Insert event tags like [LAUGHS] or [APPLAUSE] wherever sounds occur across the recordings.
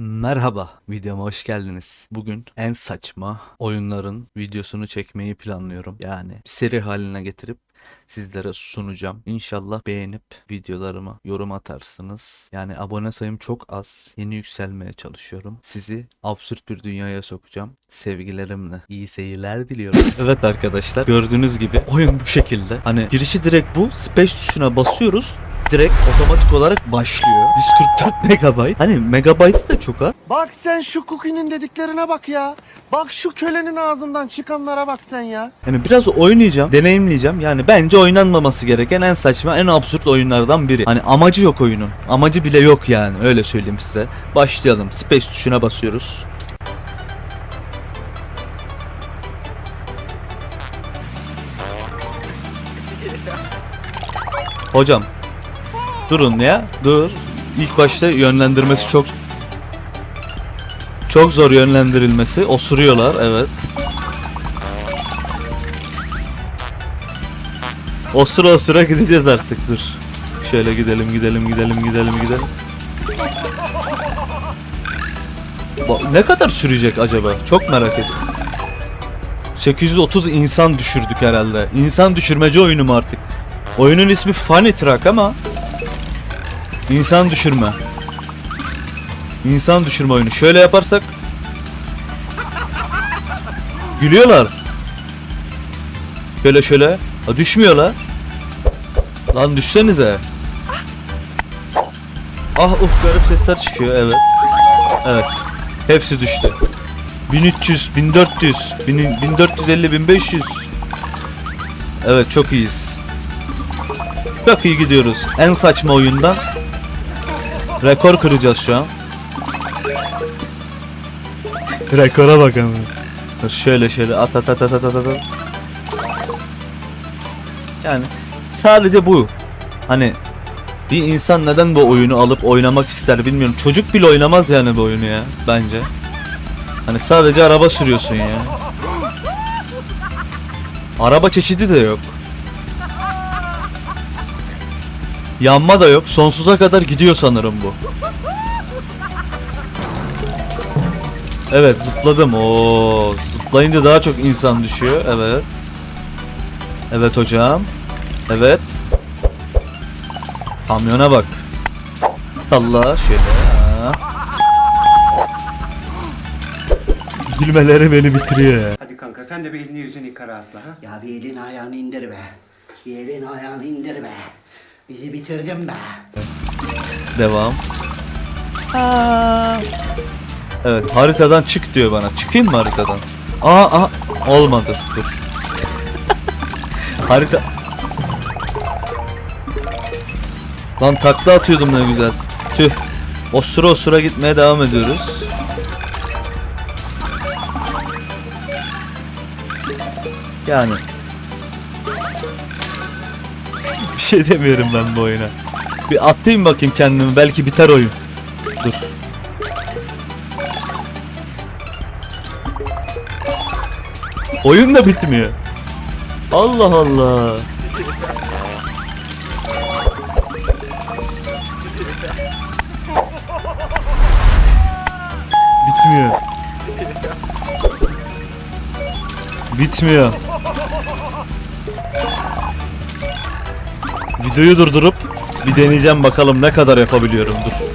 Merhaba, videoma hoş geldiniz. Bugün en saçma oyunların videosunu çekmeyi planlıyorum. Yani seri haline getirip sizlere sunacağım. İnşallah beğenip videolarıma yorum atarsınız. Yani abone sayım çok az. Yeni yükselmeye çalışıyorum. Sizi absürt bir dünyaya sokacağım. Sevgilerimle. İyi seyirler diliyorum. Evet arkadaşlar gördüğünüz gibi oyun bu şekilde. Hani girişi direkt bu. Space tuşuna basıyoruz direkt otomatik olarak başlıyor. 144 [LAUGHS] MB. Hani megabaytı da çok az. Bak sen şu Cookie'nin dediklerine bak ya. Bak şu kölenin ağzından çıkanlara bak sen ya. Yani biraz oynayacağım, deneyimleyeceğim. Yani bence oynanmaması gereken en saçma, en absürt oyunlardan biri. Hani amacı yok oyunun. Amacı bile yok yani. Öyle söyleyeyim size. Başlayalım. Space tuşuna basıyoruz. Hocam. Durun ya. Dur. İlk başta yönlendirmesi çok çok zor yönlendirilmesi. Osuruyorlar evet. Osura osura gideceğiz artık dur. Şöyle gidelim gidelim gidelim gidelim gidelim. Ne kadar sürecek acaba? Çok merak ediyorum. 830 insan düşürdük herhalde. İnsan düşürmeci oyunu mu artık? Oyunun ismi Funny Truck ama insan düşürme. İnsan düşürme oyunu. Şöyle yaparsak gülüyorlar. Şöyle şöyle. Ha, düşmüyorlar. Lan düşsenize. Ah uh garip sesler çıkıyor evet. Evet. Hepsi düştü. 1300, 1400, 1000 1450, 1500. Evet çok iyiyiz. Çok iyi gidiyoruz. En saçma oyundan rekor kıracağız şu an. Rekora bakalım. Dur şöyle şöyle at at at at at at at. Yani sadece bu. Hani bir insan neden bu oyunu alıp oynamak ister bilmiyorum. Çocuk bile oynamaz yani bu oyunu ya bence. Hani sadece araba sürüyorsun ya. Araba çeşidi de yok. Yanma da yok. Sonsuza kadar gidiyor sanırım bu. Evet zıpladım. Oo, zıplayınca daha çok insan düşüyor. Evet. Evet hocam. Evet. Kamyona bak. Allah şöyle. ha. Gülmeleri beni bitiriyor ya. Hadi kanka sen de bir elini yüzünü yıkara atla ha. Ya bir elini ayağını indir be. Bir elini ayağını indir be. Bizi bitirdin be. Devam. Evet haritadan çık diyor bana. Çıkayım mı haritadan? Aa, aa olmadı. Dur. Harita. Lan takla atıyordum ne güzel. Tüh. O sıra o sıra gitmeye devam ediyoruz. Yani. Şey demiyorum ben bu oyuna. Bir atayım bakayım kendimi belki biter oyun. Dur. Oyun da bitmiyor. Allah Allah. Bitmiyor. Bitmiyor. Videoyu durdurup bir deneyeceğim bakalım ne kadar yapabiliyorum dur.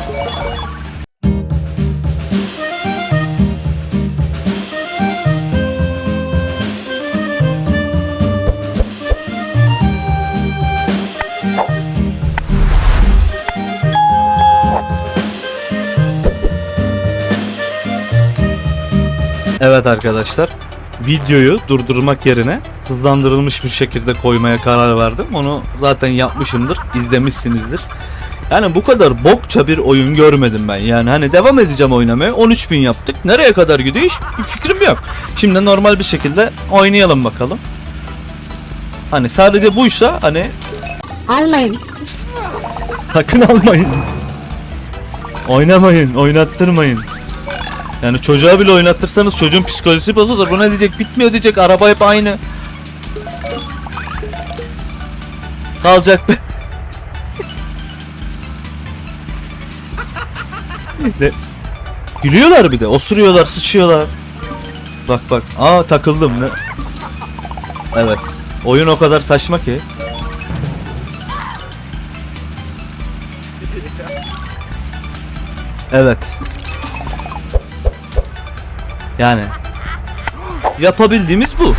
Evet arkadaşlar videoyu durdurmak yerine hızlandırılmış bir şekilde koymaya karar verdim. Onu zaten yapmışımdır, izlemişsinizdir. Yani bu kadar bokça bir oyun görmedim ben. Yani hani devam edeceğim oynamaya. 13.000 yaptık. Nereye kadar gidiyor hiç bir fikrim yok. Şimdi normal bir şekilde oynayalım bakalım. Hani sadece buysa hani Almayın. sakın almayın. Oynamayın, oynattırmayın. Yani çocuğa bile oynattırsanız çocuğun psikolojisi bozulur. Bu ne diyecek? Bitmiyor diyecek. Araba hep aynı. Kalacak ne? [LAUGHS] Gülüyorlar bir de. Osuruyorlar, sıçıyorlar. Bak bak. Aa takıldım ne? Evet. Oyun o kadar saçma ki. Evet. Yani yapabildiğimiz bu.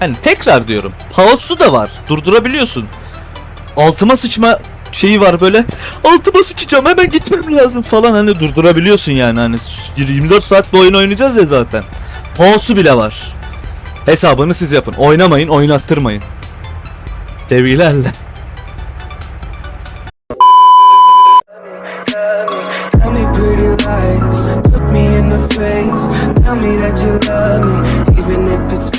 Hani tekrar diyorum. Pausu da var. Durdurabiliyorsun. Altıma sıçma şeyi var böyle. Altıma sıçacağım hemen gitmem lazım falan hani durdurabiliyorsun yani hani 24 saat bu oyun oynayacağız ya zaten. Pausu bile var. Hesabını siz yapın. Oynamayın, oynattırmayın. Sevgilerle. me that you love me, even if it's